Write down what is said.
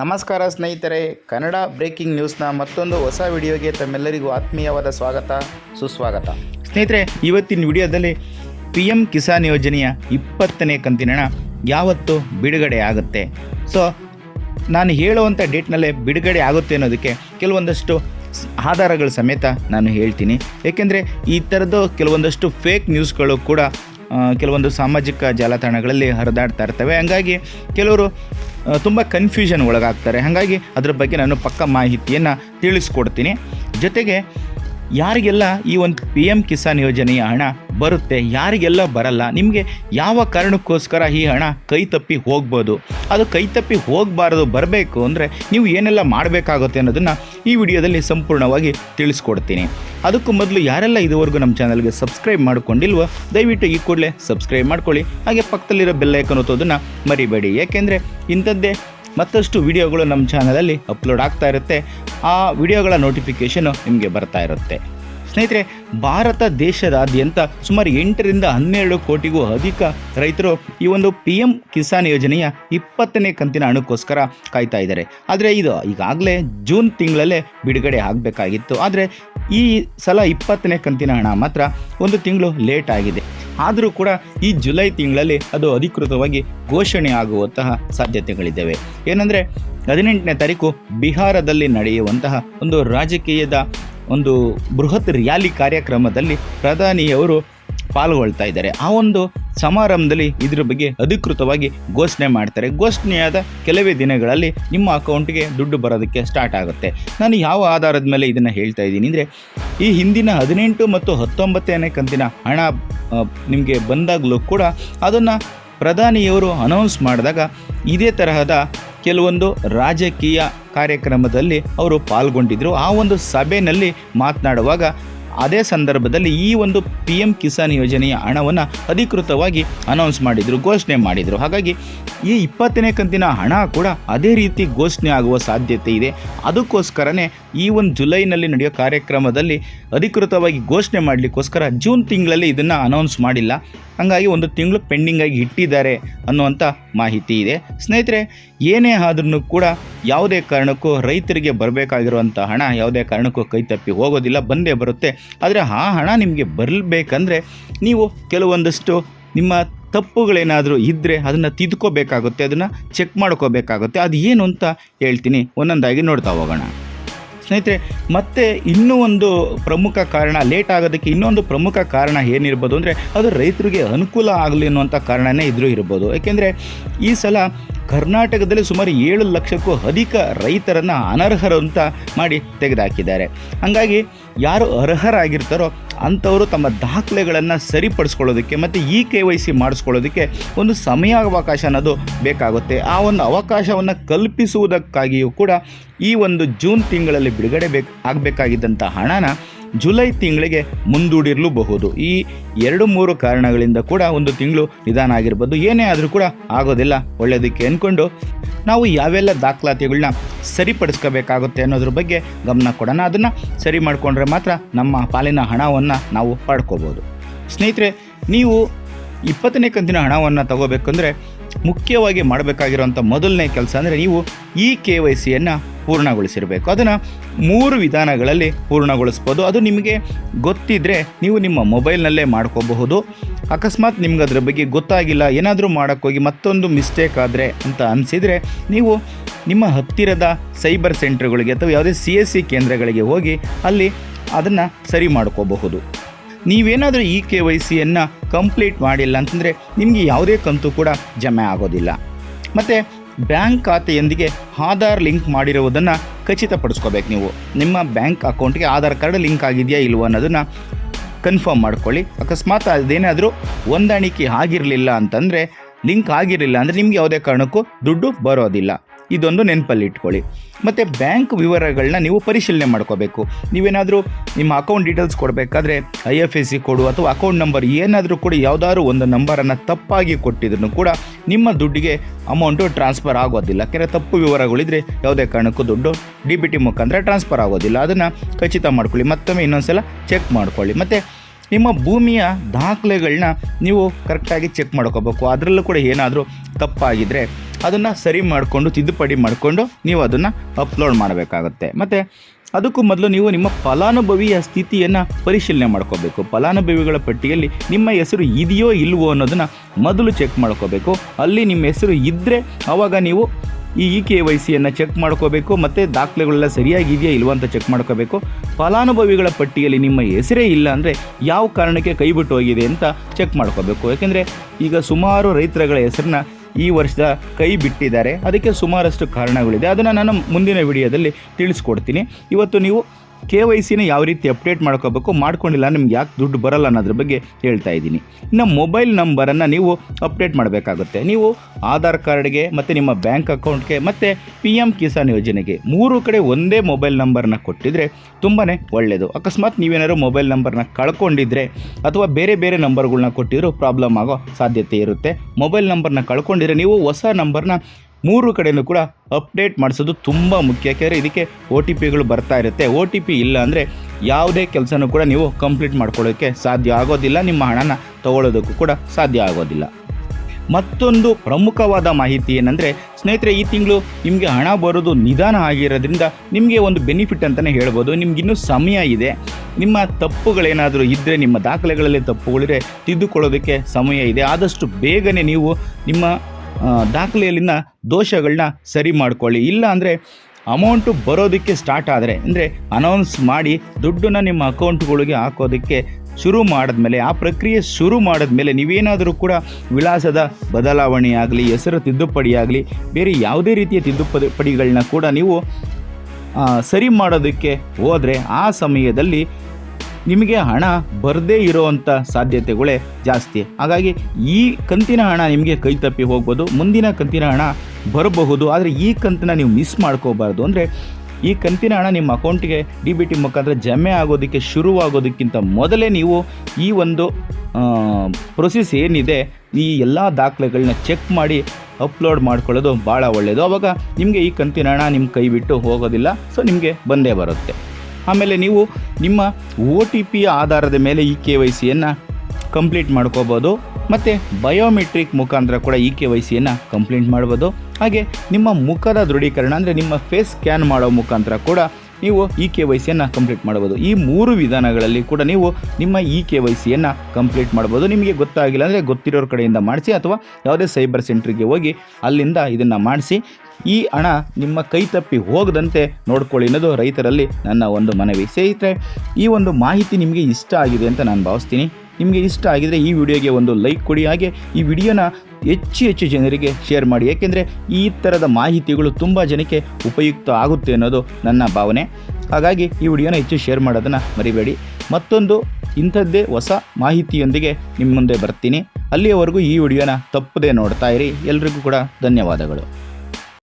ನಮಸ್ಕಾರ ಸ್ನೇಹಿತರೆ, ಕನ್ನಡ ಬ್ರೇಕಿಂಗ್ ನ್ಯೂಸ್ನ ಮತ್ತೊಂದು ಹೊಸ ವಿಡಿಯೋಗೆ ತಮ್ಮೆಲ್ಲರಿಗೂ ಆತ್ಮೀಯವಾದ ಸ್ವಾಗತ, ಸುಸ್ವಾಗತ. ಸ್ನೇಹಿತರೆ, ಇವತ್ತಿನ ವಿಡಿಯೋದಲ್ಲಿ ಪಿ ಎಂ ಕಿಸಾನ್ ಯೋಜನೆಯ ಇಪ್ಪತ್ತನೇ ಕಂತಿನ ಯಾವತ್ತು ಬಿಡುಗಡೆ ಆಗುತ್ತೆ. ಸೊ ನಾನು ಹೇಳುವಂಥ ಡೇಟ್ನಲ್ಲೇ ಬಿಡುಗಡೆ ಆಗುತ್ತೆ ಅನ್ನೋದಕ್ಕೆ ಕೆಲವೊಂದಷ್ಟು ಆಧಾರಗಳ ಸಮೇತ ನಾನು ಹೇಳ್ತೀನಿ. ಏಕೆಂದರೆ ಈ ಥರದ್ದು ಕೆಲವೊಂದಷ್ಟು ಫೇಕ್ ನ್ಯೂಸ್ಗಳು ಕೂಡ ಕೆಲವೊಂದು ಸಾಮಾಜಿಕ ಜಾಲತಾಣಗಳಲ್ಲಿ ಹರಿದಾಡ್ತಾ ಇರ್ತವೆ. ಹಂಗಾಗಿ ಕೆಲವರು ತುಂಬ ಕನ್ಫ್ಯೂಷನ್ ಒಳಗಾಗ್ತಾರೆ. ಹಾಗಾಗಿ ಅದ್ರ ಬಗ್ಗೆ ನಾನು ಪಕ್ಕ ಮಾಹಿತಿಯನ್ನು ತಿಳಿಸ್ಕೊಡ್ತೀನಿ. ಜೊತೆಗೆ ಯಾರಿಗೆಲ್ಲ ಈ ಒಂದು ಪಿ ಎಂ ಕಿಸಾನ್ ಯೋಜನೆಯ ಹಣ ಬರುತ್ತೆ, ಯಾರಿಗೆಲ್ಲ ಬರಲ್ಲ, ನಿಮಗೆ ಯಾವ ಕಾರಣಕ್ಕೋಸ್ಕರ ಈ ಹಣ ಕೈ ತಪ್ಪಿ ಹೋಗ್ಬೋದು? ಅದು ಕೈ ತಪ್ಪಿ ಹೋಗಬಾರ್ದು, ಬರಬೇಕು ಅಂದರೆ ನೀವು ಏನೆಲ್ಲ ಮಾಡಬೇಕಾಗುತ್ತೆ ಅನ್ನೋದನ್ನು ಈ ವಿಡಿಯೋದಲ್ಲಿ ಸಂಪೂರ್ಣವಾಗಿ ತಿಳಿಸ್ಕೊಡ್ತೀನಿ. ಅದಕ್ಕೂ ಮೊದಲು ಯಾರೆಲ್ಲ ಇದುವರೆಗೂ ನಮ್ಮ ಚಾನಲ್ಗೆ ಸಬ್ಸ್ಕ್ರೈಬ್ ಮಾಡ್ಕೊಂಡಿಲ್ವೋ, ದಯವಿಟ್ಟು ಈ ಕೂಡಲೇ ಸಬ್ಸ್ಕ್ರೈಬ್ ಮಾಡ್ಕೊಳ್ಳಿ. ಹಾಗೆ ಪಕ್ಕದಲ್ಲಿರೋ ಬೆಲ್ಲೈಕನ್ ಓದೋದನ್ನು ಮರಿಬೇಡಿ. ಏಕೆಂದರೆ ಇಂಥದ್ದೇ ಮತ್ತಷ್ಟು ವಿಡಿಯೋಗಳು ನಮ್ಮ ಚಾನಲಲ್ಲಿ ಅಪ್ಲೋಡ್ ಆಗ್ತಾ ಇರುತ್ತೆ. ಆ ವಿಡಿಯೋಗಳ ನೋಟಿಫಿಕೇಷನು ನಿಮಗೆ ಬರ್ತಾ ಇರುತ್ತೆ. ಸ್ನೇಹಿತರೆ, ಭಾರತ ದೇಶದಾದ್ಯಂತ ಸುಮಾರು ಎಂಟರಿಂದ ಹನ್ನೆರಡು ಕೋಟಿಗೂ ಅಧಿಕ ರೈತರು ಈ ಒಂದು ಪಿ ಎಂ ಕಿಸಾನ್ ಯೋಜನೆಯ ಇಪ್ಪತ್ತನೇ ಕಂತಿನ ಹಣಕ್ಕೋಸ್ಕರ ಕಾಯ್ತಾ ಇದ್ದಾರೆ. ಆದರೆ ಇದು ಈಗಾಗಲೇ ಜೂನ್ ತಿಂಗಳಲ್ಲೇ ಬಿಡುಗಡೆ ಆಗಬೇಕಾಗಿತ್ತು. ಆದರೆ ಈ ಸಲ ಇಪ್ಪತ್ತನೇ ಕಂತಿನ ಹಣ ಮಾತ್ರ ಒಂದು ತಿಂಗಳು ಲೇಟ್ ಆಗಿದೆ. ಆದರೂ ಕೂಡ ಈ ಜುಲೈ ತಿಂಗಳಲ್ಲಿ ಅದು ಅಧಿಕೃತವಾಗಿ ಘೋಷಣೆ ಆಗುವಂತಹ ಸಾಧ್ಯತೆಗಳಿದ್ದಾವೆ. ಏನಂದರೆ ಹದಿನೆಂಟನೇ ತಾರೀಕು ಬಿಹಾರದಲ್ಲಿ ನಡೆಯುವಂತಹ ಒಂದು ರಾಜಕೀಯದ ಒಂದು ಬೃಹತ್ ರ್ಯಾಲಿ ಕಾರ್ಯಕ್ರಮದಲ್ಲಿ ಪ್ರಧಾನಿಯವರು ಪಾಲ್ಗೊಳ್ತಾ ಇದ್ದಾರೆ. ಆ ಒಂದು ಸಮಾರಂಭದಲ್ಲಿ ಇದ್ರ ಬಗ್ಗೆ ಅಧಿಕೃತವಾಗಿ ಘೋಷಣೆ ಮಾಡ್ತಾರೆ. ಘೋಷಣೆಯಾದ ಕೆಲವೇ ದಿನಗಳಲ್ಲಿ ನಿಮ್ಮ ಅಕೌಂಟ್ಗೆ ದುಡ್ಡು ಬರೋದಕ್ಕೆ ಸ್ಟಾರ್ಟ್ ಆಗುತ್ತೆ. ನಾನು ಯಾವ ಆಧಾರದ ಮೇಲೆ ಇದನ್ನು ಹೇಳ್ತಾ ಇದ್ದೀನಿ ಅಂದರೆ ಈ ಹಿಂದಿನ ಹದಿನೆಂಟು ಮತ್ತು ಹತ್ತೊಂಬತ್ತನೇ ಕಂತಿನ ಹಣ ನಿಮಗೆ ಬಂದಾಗಲೂ ಕೂಡ ಅದನ್ನು ಪ್ರಧಾನಿಯವರು ಅನೌನ್ಸ್ ಮಾಡಿದಾಗ ಇದೇ ತರಹದ ಕೆಲವೊಂದು ರಾಜಕೀಯ ಕಾರ್ಯಕ್ರಮದಲ್ಲಿ ಅವರು ಪಾಲ್ಗೊಂಡಿದ್ದರು ಆ ಒಂದು ಸಭೆಯಲ್ಲಿ ಮಾತನಾಡುವಾಗ ಅದೇ ಸಂದರ್ಭದಲ್ಲಿ ಈ ಒಂದು ಪಿ ಎಂ ಕಿಸಾನ್ ಯೋಜನೆಯ ಹಣವನ್ನು ಅಧಿಕೃತವಾಗಿ ಅನೌನ್ಸ್ ಮಾಡಿದರು, ಘೋಷಣೆ ಮಾಡಿದರು. ಹಾಗಾಗಿ ಈ ಇಪ್ಪತ್ತನೇ ಕಂತಿನ ಹಣ ಕೂಡ ಅದೇ ರೀತಿ ಘೋಷಣೆ ಆಗುವ ಸಾಧ್ಯತೆ ಇದೆ. ಅದಕ್ಕೋಸ್ಕರನೇ ಈ ಒಂದು ಜುಲೈನಲ್ಲಿ ನಡೆಯೋ ಕಾರ್ಯಕ್ರಮದಲ್ಲಿ ಅಧಿಕೃತವಾಗಿ ಘೋಷಣೆ ಮಾಡಲಿಕ್ಕೋಸ್ಕರ ಜೂನ್ ತಿಂಗಳಲ್ಲಿ ಇದನ್ನು ಅನೌನ್ಸ್ ಮಾಡಿಲ್ಲ. ಹಾಗಾಗಿ ಒಂದು ತಿಂಗಳು ಪೆಂಡಿಂಗ್ ಆಗಿ ಇಟ್ಟಿದ್ದಾರೆ ಅನ್ನುವಂಥ ಮಾಹಿತಿ ಇದೆ. ಸ್ನೇಹಿತರೆ, ಏನೇ ಆದ್ರೂ ಕೂಡ ಯಾವುದೇ ಕಾರಣಕ್ಕೂ ರೈತರಿಗೆ ಬರಬೇಕಾಗಿರುವಂಥ ಹಣ ಯಾವುದೇ ಕಾರಣಕ್ಕೂ ಕೈ ತಪ್ಪಿ ಹೋಗೋದಿಲ್ಲ, ಬಂದೇ ಬರುತ್ತೆ. ಆದರೆ ಆ ಹಣ ನಿಮಗೆ ಬರಬೇಕಂದ್ರೆ ನೀವು ಕೆಲವೊಂದಷ್ಟು ನಿಮ್ಮ ತಪ್ಪುಗಳೇನಾದರೂ ಇದ್ದರೆ ಅದನ್ನು ತಿದ್ಕೋಬೇಕಾಗುತ್ತೆ, ಅದನ್ನು ಚೆಕ್ ಮಾಡ್ಕೋಬೇಕಾಗುತ್ತೆ. ಅದು ಏನು ಅಂತ ಹೇಳ್ತೀನಿ. ಒಂದೊಂದಾಗಿ ನೋಡ್ತಾ ಹೋಗೋಣ. ಸ್ನೇಹಿತರೆ, ಮತ್ತೆ ಇನ್ನೂ ಒಂದು ಪ್ರಮುಖ ಕಾರಣ ಲೇಟ್ ಆಗೋದಕ್ಕೆ ಇನ್ನೊಂದು ಪ್ರಮುಖ ಕಾರಣ ಏನಿರ್ಬೋದು ಅಂದರೆ, ಅದು ರೈತರಿಗೆ ಅನುಕೂಲ ಆಗಲಿ ಅನ್ನುವಂಥ ಕಾರಣನೇ ಇದ್ರೂ ಇರ್ಬೋದು. ಏಕೆಂದರೆ ಈ ಸಲ ಕರ್ನಾಟಕದಲ್ಲಿ ಸುಮಾರು ಏಳು ಲಕ್ಷಕ್ಕೂ ಅಧಿಕ ರೈತರನ್ನು ಅನರ್ಹರು ಅಂತ ಮಾಡಿ ತೆಗೆದುಹಾಕಿದ್ದಾರೆ ಹಾಗಾಗಿ ಯಾರು ಅರ್ಹರಾಗಿರ್ತಾರೋ ಅಂಥವರು ತಮ್ಮ ದಾಖಲೆಗಳನ್ನು ಸರಿಪಡಿಸ್ಕೊಳ್ಳೋದಕ್ಕೆ ಮತ್ತು ಇ ಕೆ ವೈ ಸಿ ಮಾಡಿಸ್ಕೊಳ್ಳೋದಕ್ಕೆ ಒಂದು ಸಮಯಾವಕಾಶ ಅನ್ನೋದು ಬೇಕಾಗುತ್ತೆ. ಆ ಒಂದು ಅವಕಾಶವನ್ನು ಕಲ್ಪಿಸುವುದಕ್ಕಾಗಿಯೂ ಕೂಡ ಈ ಒಂದು ಜೂನ್ ತಿಂಗಳಲ್ಲಿ ಬಿಡುಗಡೆ ಬೇಕು, ಆಗಬೇಕಾಗಿದ್ದಂಥ ಹಣನ ಜುಲೈ ತಿಂಗಳಿಗೆ ಮುಂದೂಡಿರಲೂಬಹುದು. ಈ ಎರಡು ಮೂರು ಕಾರಣಗಳಿಂದ ಕೂಡ ಒಂದು ತಿಂಗಳು ನಿಧಾನ ಆಗಿರ್ಬೋದು. ಏನೇ ಆದರೂ ಕೂಡ ಆಗೋದಿಲ್ಲ. ಒಳ್ಳೆಯದಕ್ಕೆ ಅಂದ್ಕೊಂಡು ನಾವು ಯಾವೆಲ್ಲ ದಾಖಲಾತಿಗಳನ್ನ ಸರಿಪಡಿಸ್ಕೋಬೇಕಾಗುತ್ತೆ ಅನ್ನೋದ್ರ ಬಗ್ಗೆ ಗಮನ ಕೊಡೋಣ. ಅದನ್ನು ಸರಿ ಮಾಡಿಕೊಂಡ್ರೆ ಮಾತ್ರ ನಮ್ಮ ಪಾಲಿನ ಹಣವನ್ನು ನಾವು ಪಡ್ಕೋಬೋದು. ಸ್ನೇಹಿತರೆ, ನೀವು ಇಪ್ಪತ್ತನೇ ಕಂತಿನ ಹಣವನ್ನು ತಗೋಬೇಕಂದ್ರೆ ಮುಖ್ಯವಾಗಿ ಮಾಡಬೇಕಾಗಿರುವಂಥ ಮೊದಲನೇ ಕೆಲಸ ಅಂದರೆ ನೀವು ಈ ಕೆ ವೈ ಸಿಯನ್ನು ಪೂರ್ಣಗೊಳಿಸಿರಬೇಕು. ಅದನ್ನು ಮೂರು ವಿಧಾನಗಳಲ್ಲಿ ಪೂರ್ಣಗೊಳಿಸ್ಬೋದು. ಅದು ನಿಮಗೆ ಗೊತ್ತಿದ್ದರೆ ನೀವು ನಿಮ್ಮ ಮೊಬೈಲ್ನಲ್ಲೇ ಮಾಡ್ಕೋಬಹುದು. ಅಕಸ್ಮಾತ್ ನಿಮ್ಗೆ ಅದ್ರ ಬಗ್ಗೆ ಗೊತ್ತಾಗಿಲ್ಲ, ಏನಾದರೂ ಮಾಡೋಕ್ಕೋಗಿ ಮತ್ತೊಂದು ಮಿಸ್ಟೇಕ್ ಆದರೆ ಅಂತ ಅನಿಸಿದರೆ ನೀವು ನಿಮ್ಮ ಹತ್ತಿರದ ಸೈಬರ್ ಸೆಂಟ್ರ್ಗಳಿಗೆ ಅಥವಾ ಯಾವುದೇ ಸಿ ಎಸ್ ಸಿ ಕೇಂದ್ರಗಳಿಗೆ ಹೋಗಿ ಅಲ್ಲಿ ಅದನ್ನು ಸರಿ ಮಾಡ್ಕೋಬಹುದು. ನೀವೇನಾದರೂ ಈ ಕೆ ವೈ ಸಿಯನ್ನು ಕಂಪ್ಲೀಟ್ ಮಾಡಿಲ್ಲ ಅಂತಂದರೆ ನಿಮಗೆ ಯಾವುದೇ ಕಂತು ಕೂಡ ಜಮೆ ಆಗೋದಿಲ್ಲ. ಮತ್ತು ಬ್ಯಾಂಕ್ ಖಾತೆಯೊಂದಿಗೆ ಆಧಾರ್ ಲಿಂಕ್ ಮಾಡಿರುವುದನ್ನು ಖಚಿತಪಡಿಸ್ಕೋಬೇಕು ನೀವು. ನಿಮ್ಮ ಬ್ಯಾಂಕ್ ಅಕೌಂಟ್ಗೆ ಆಧಾರ್ ಕಾರ್ಡ್ ಲಿಂಕ್ ಆಗಿದೆಯಾ ಇಲ್ವೋ ಅನ್ನೋದನ್ನು ಕನ್ಫರ್ಮ್ ಮಾಡ್ಕೊಳ್ಳಿ. ಅಕಸ್ಮಾತ್ ಅದೇನಾದರೂ ಹೊಂದಾಣಿಕೆ ಆಗಿರಲಿಲ್ಲ ಅಂತಂದರೆ ಲಿಂಕ್ ಆಗಿರಲಿಲ್ಲ ಅಂದರೆ ನಿಮ್ಗೆ ಯಾವುದೇ ಕಾರಣಕ್ಕೂ ದುಡ್ಡು ಬರೋದಿಲ್ಲ. ಇದೊಂದು ನೆನಪಲ್ಲಿ ಇಟ್ಕೊಳ್ಳಿ. ಮತ್ತು ಬ್ಯಾಂಕ್ ವಿವರಗಳನ್ನ ನೀವು ಪರಿಶೀಲನೆ ಮಾಡ್ಕೋಬೇಕು. ನೀವೇನಾದರೂ ನಿಮ್ಮ ಅಕೌಂಟ್ ಡೀಟೇಲ್ಸ್ ಕೊಡಬೇಕಾದ್ರೆ ಐ ಎಫ್ ಎಸ್ ಸಿ ಕೊಡು ಅಥವಾ ಅಕೌಂಟ್ ನಂಬರ್ ಏನಾದರೂ ಕೂಡ, ಯಾವುದಾದ್ರು ಒಂದು ನಂಬರನ್ನು ತಪ್ಪಾಗಿ ಕೊಟ್ಟಿದ್ರು ಕೂಡ ನಿಮ್ಮ ದುಡ್ಡಿಗೆ ಅಮೌಂಟು ಟ್ರಾನ್ಸ್ಫರ್ ಆಗೋದಿಲ್ಲ. ಯಾಕೆಂದರೆ ತಪ್ಪು ವಿವರಗಳಿದ್ರೆ ಯಾವುದೇ ಕಾರಣಕ್ಕೂ ದುಡ್ಡು ಡಿ ಬಿ ಟಿ ಮುಖಾಂತರ ಟ್ರಾನ್ಸ್ಫರ್ ಆಗೋದಿಲ್ಲ. ಅದನ್ನು ಖಚಿತ ಮಾಡ್ಕೊಳ್ಳಿ. ಮತ್ತೊಮ್ಮೆ ಇನ್ನೊಂದು ಸಲ ಚೆಕ್ ಮಾಡ್ಕೊಳ್ಳಿ. ಮತ್ತು ನಿಮ್ಮ ಭೂಮಿಯ ದಾಖಲೆಗಳನ್ನ ನೀವು ಕರೆಕ್ಟಾಗಿ ಚೆಕ್ ಮಾಡ್ಕೋಬೇಕು. ಅದರಲ್ಲೂ ಕೂಡ ಏನಾದರೂ ತಪ್ಪಾಗಿದ್ದರೆ ಅದನ್ನು ಸರಿ ಮಾಡಿಕೊಂಡು, ತಿದ್ದುಪಡಿ ಮಾಡಿಕೊಂಡು ನೀವು ಅದನ್ನು ಅಪ್ಲೋಡ್ ಮಾಡಬೇಕಾಗುತ್ತೆ. ಮತ್ತು ಅದಕ್ಕೂ ಮೊದಲು ನೀವು ನಿಮ್ಮ ಫಲಾನುಭವಿಯ ಸ್ಥಿತಿಯನ್ನು ಪರಿಶೀಲನೆ ಮಾಡ್ಕೋಬೇಕು. ಫಲಾನುಭವಿಗಳ ಪಟ್ಟಿಯಲ್ಲಿ ನಿಮ್ಮ ಹೆಸರು ಇದೆಯೋ ಇಲ್ವೋ ಅನ್ನೋದನ್ನು ಮೊದಲು ಚೆಕ್ ಮಾಡ್ಕೋಬೇಕು. ಅಲ್ಲಿ ನಿಮ್ಮ ಹೆಸರು ಇದ್ದರೆ ಆವಾಗ ನೀವು ಈ ಇ ಕೆ ವೈ ಸಿಯನ್ನು ಚೆಕ್ ಮಾಡ್ಕೋಬೇಕು, ಮತ್ತು ದಾಖಲೆಗಳೆಲ್ಲ ಸರಿಯಾಗಿದೆಯಾ ಇಲ್ವಾ ಅಂತ ಚೆಕ್ ಮಾಡ್ಕೋಬೇಕು. ಫಲಾನುಭವಿಗಳ ಪಟ್ಟಿಯಲ್ಲಿ ನಿಮ್ಮ ಹೆಸರೇ ಇಲ್ಲ ಅಂದರೆ ಯಾವ ಕಾರಣಕ್ಕೆ ಕೈಬಿಟ್ಟು ಹೋಗಿದೆ ಅಂತ ಚೆಕ್ ಮಾಡ್ಕೋಬೇಕು. ಯಾಕೆಂದರೆ ಈಗ ಸುಮಾರು ರೈತರುಗಳ ಹೆಸರನ್ನ ಈ ವರ್ಷದ ಕೈ ಬಿಟ್ಟಿದ್ದಾರೆ. ಅದಕ್ಕೆ ಸುಮಾರಷ್ಟು ಕಾರಣಗಳಿದೆ. ಅದನ್ನು ನಾನು ಮುಂದಿನ ವಿಡಿಯೋದಲ್ಲಿ ತಿಳಿಸ್ಕೊಡ್ತೀನಿ. ಇವತ್ತು ನೀವು ಕೆ ವೈ ಸಿನ ಯಾವ ರೀತಿ ಅಪ್ಡೇಟ್ ಮಾಡ್ಕೋಬೇಕು, ಮಾಡ್ಕೊಂಡಿಲ್ಲ, ನಿಮ್ಗೆ ಯಾಕೆ ದುಡ್ಡು ಬರಲ್ಲ ಅನ್ನೋದ್ರ ಬಗ್ಗೆ ಹೇಳ್ತಾ ಇದ್ದೀನಿ. ಇನ್ನು ಮೊಬೈಲ್ ನಂಬರನ್ನು ನೀವು ಅಪ್ಡೇಟ್ ಮಾಡಬೇಕಾಗುತ್ತೆ. ನೀವು ಆಧಾರ್ ಕಾರ್ಡ್ಗೆ ಮತ್ತು ನಿಮ್ಮ ಬ್ಯಾಂಕ್ ಅಕೌಂಟ್ಗೆ ಮತ್ತು ಪಿ ಎಂ ಕಿಸಾನ್ ಯೋಜನೆಗೆ ಮೂರು ಕಡೆ ಒಂದೇ ಮೊಬೈಲ್ ನಂಬರ್ನ ಕೊಟ್ಟಿದ್ರೆ ತುಂಬಾ ಒಳ್ಳೆಯದು ಅಕಸ್ಮಾತ್ ನೀವೇನಾದ್ರು ಮೊಬೈಲ್ ನಂಬರ್ನ ಕಳ್ಕೊಂಡಿದ್ರೆ ಅಥವಾ ಬೇರೆ ಬೇರೆ ನಂಬರ್ಗಳನ್ನ ಕೊಟ್ಟಿದ್ರು ಪ್ರಾಬ್ಲಮ್ ಆಗೋ ಸಾಧ್ಯತೆ ಇರುತ್ತೆ. ಮೊಬೈಲ್ ನಂಬರ್ನ ಕಳ್ಕೊಂಡಿದ್ರೆ ನೀವು ಹೊಸ ನಂಬರ್ನ ಮೂರು ಕಡೆಯೂ ಕೂಡ ಅಪ್ಡೇಟ್ ಮಾಡಿಸೋದು ತುಂಬ ಮುಖ್ಯ. ಯಾಕೆಂದರೆ ಇದಕ್ಕೆ ಒ ಟಿ ಪಿಗಳು ಬರ್ತಾ ಇರುತ್ತೆ. ಒ ಟಿ ಪಿ ಇಲ್ಲ ಅಂದರೆ ಯಾವುದೇ ಕೆಲಸನೂ ಕೂಡ ನೀವು ಕಂಪ್ಲೀಟ್ ಮಾಡ್ಕೊಳ್ಳೋಕ್ಕೆ ಸಾಧ್ಯ ಆಗೋದಿಲ್ಲ. ನಿಮ್ಮ ಹಣನ ತಗೊಳ್ಳೋದಕ್ಕೂ ಕೂಡ ಸಾಧ್ಯ ಆಗೋದಿಲ್ಲ. ಮತ್ತೊಂದು ಪ್ರಮುಖವಾದ ಮಾಹಿತಿ ಏನಂದರೆ, ಸ್ನೇಹಿತರೆ, ಈ ತಿಂಗಳು ನಿಮಗೆ ಹಣ ಬರೋದು ನಿಧಾನ ಆಗಿರೋದ್ರಿಂದ ನಿಮಗೆ ಒಂದು ಬೆನಿಫಿಟ್ ಅಂತಲೇ ಹೇಳ್ಬೋದು. ನಿಮ್ಗಿನ್ನೂ ಸಮಯ ಇದೆ. ನಿಮ್ಮ ತಪ್ಪುಗಳೇನಾದರೂ ಇದ್ದರೆ ನಿಮ್ಮ ದಾಖಲೆಗಳಲ್ಲಿ ತಪ್ಪುಗಳಿದ್ರೆ ತಿದ್ದುಕೊಳ್ಳೋದಕ್ಕೆ ಸಮಯ ಇದೆ. ಆದಷ್ಟು ಬೇಗನೆ ನೀವು ನಿಮ್ಮ ದಾಖಲೆಯಲ್ಲಿನ ದೋಷಗಳನ್ನ ಸರಿ ಮಾಡ್ಕೊಳ್ಳಿ. ಇಲ್ಲ ಅಂದರೆ ಅಮೌಂಟು ಬರೋದಕ್ಕೆ ಸ್ಟಾರ್ಟ್ ಆದರೆ, ಅಂದರೆ ಅನೌನ್ಸ್ ಮಾಡಿ ದುಡ್ಡನ್ನು ನಿಮ್ಮ ಅಕೌಂಟ್ಗಳಿಗೆ ಹಾಕೋದಕ್ಕೆ ಶುರು ಮಾಡಿದ್ಮೇಲೆ, ಆ ಪ್ರಕ್ರಿಯೆ ಶುರು ಮಾಡಿದ್ಮೇಲೆ ನೀವೇನಾದರೂ ಕೂಡ ವಿಳಾಸದ ಬದಲಾವಣೆ ಆಗಲಿ, ಹೆಸರು ತಿದ್ದುಪಡಿ ಆಗಲಿ, ಬೇರೆ ಯಾವುದೇ ರೀತಿಯ ತಿದ್ದುಪಡಿಗಳನ್ನ ಕೂಡ ನೀವು ಸರಿ ಮಾಡೋದಕ್ಕೆ ಹೋದರೆ ಆ ಸಮಯದಲ್ಲಿ ನಿಮಗೆ ಹಣ ಬರದೇ ಇರೋವಂಥ ಸಾಧ್ಯತೆಗಳೇ ಜಾಸ್ತಿ. ಹಾಗಾಗಿ ಈ ಕಂತಿನ ಹಣ ನಿಮಗೆ ಕೈ ತಪ್ಪಿ ಹೋಗ್ಬೋದು. ಮುಂದಿನ ಕಂತಿನ ಹಣ ಬರಬಹುದು. ಆದರೆ ಈ ಕಂತನ್ನ ನೀವು ಮಿಸ್ ಮಾಡ್ಕೋಬಾರ್ದು. ಅಂದರೆ ಈ ಕಂತಿನ ಹಣ ನಿಮ್ಮ ಅಕೌಂಟಿಗೆ ಡಿ ಬಿ ಟಿ ಮುಖಾಂತರ ಜಮೆ ಆಗೋದಕ್ಕೆ ಶುರುವಾಗೋದಕ್ಕಿಂತ ಮೊದಲೇ ನೀವು ಈ ಒಂದು ಪ್ರೊಸೆಸ್ ಏನಿದೆ, ಈ ಎಲ್ಲ ದಾಖಲೆಗಳನ್ನ ಚೆಕ್ ಮಾಡಿ ಅಪ್ಲೋಡ್ ಮಾಡ್ಕೊಳ್ಳೋದು ಭಾಳ ಒಳ್ಳೆಯದು ಆವಾಗ ನಿಮಗೆ ಈ ಕಂತಿನ ಹಣ ನಿಮ್ಮ ಕೈ ಬಿಟ್ಟು ಹೋಗೋದಿಲ್ಲ. ಸೊ ನಿಮಗೆ ಬಂದೇ ಬರುತ್ತೆ. ಆಮೇಲೆ ನೀವು ನಿಮ್ಮ ಒ ಟಿ ಪಿಯ ಆಧಾರದ ಮೇಲೆ ಈ ಕೆ ವೈ ಸಿಯನ್ನು ಕಂಪ್ಲೀಟ್ ಮಾಡ್ಕೋಬೋದು. ಮತ್ತು ಬಯೋಮೆಟ್ರಿಕ್ ಮುಖಾಂತರ ಕೂಡ ಇ ಕೆ ವೈ ಸಿಯನ್ನು ಕಂಪ್ಲೀಟ್ ಮಾಡ್ಬೋದು. ಹಾಗೆ ನಿಮ್ಮ ಮುಖದ ದೃಢೀಕರಣ ಅಂದರೆ ನಿಮ್ಮ ಫೇಸ್ ಸ್ಕ್ಯಾನ್ ಮಾಡೋ ಮುಖಾಂತರ ಕೂಡ ನೀವು ಇ ಕೆ ವೈ ಸಿಯನ್ನು ಕಂಪ್ಲೀಟ್ ಮಾಡ್ಬೋದು. ಈ ಮೂರು ವಿಧಾನಗಳಲ್ಲಿ ಕೂಡ ನೀವು ನಿಮ್ಮ ಇ ಕೆ ವೈ ಸಿಯನ್ನು ಕಂಪ್ಲೀಟ್ ಮಾಡ್ಬೋದು. ನಿಮಗೆ ಗೊತ್ತಾಗಿಲ್ಲ ಅಂದರೆ ಗೊತ್ತಿರೋರ ಕಡೆಯಿಂದ ಮಾಡಿಸಿ ಅಥವಾ ಯಾವುದೇ ಸೈಬರ್ ಸೆಂಟ್ರಿಗೆ ಹೋಗಿ ಅಲ್ಲಿಂದ ಇದನ್ನು ಮಾಡಿಸಿ ಈ ಹಣ ನಿಮ್ಮ ಕೈ ತಪ್ಪಿ ಹೋಗದಂತೆ ನೋಡ್ಕೊಳ್ಳಿ. ಅನ್ನೋದು ರೈತರಲ್ಲಿ ನನ್ನ ಒಂದು ಮನವಿ. ಸ್ನೇಹಿತರೆ, ಈ ಒಂದು ಮಾಹಿತಿ ನಿಮಗೆ ಇಷ್ಟ ಆಗಿದೆ ಅಂತ ನಾನು ಭಾವಿಸ್ತೀನಿ. ನಿಮಗೆ ಇಷ್ಟ ಆಗಿದರೆ ಈ ವಿಡಿಯೋಗೆ ಒಂದು ಲೈಕ್ ಕೊಡಿ. ಹಾಗೆ ಈ ವಿಡಿಯೋನ ಹೆಚ್ಚು ಹೆಚ್ಚು ಜನರಿಗೆ ಶೇರ್ ಮಾಡಿ. ಏಕೆಂದರೆ ಈ ಥರದ ಮಾಹಿತಿಗಳು ತುಂಬ ಜನಕ್ಕೆ ಉಪಯುಕ್ತ ಆಗುತ್ತೆ ಅನ್ನೋದು ನನ್ನ ಭಾವನೆ. ಹಾಗಾಗಿ ಈ ವಿಡಿಯೋನ ಹೆಚ್ಚು ಶೇರ್ ಮಾಡೋದನ್ನು ಮರಿಬೇಡಿ. ಮತ್ತೊಂದು ಇಂಥದ್ದೇ ಹೊಸ ಮಾಹಿತಿಯೊಂದಿಗೆ ನಿಮ್ಮ ಮುಂದೆ ಬರ್ತೀನಿ. ಅಲ್ಲಿಯವರೆಗೂ ಈ ವಿಡಿಯೋನ ತಪ್ಪದೇ ನೋಡ್ತಾ ಇರಿ. ಎಲ್ರಿಗೂ ಕೂಡ ಧನ್ಯವಾದಗಳು.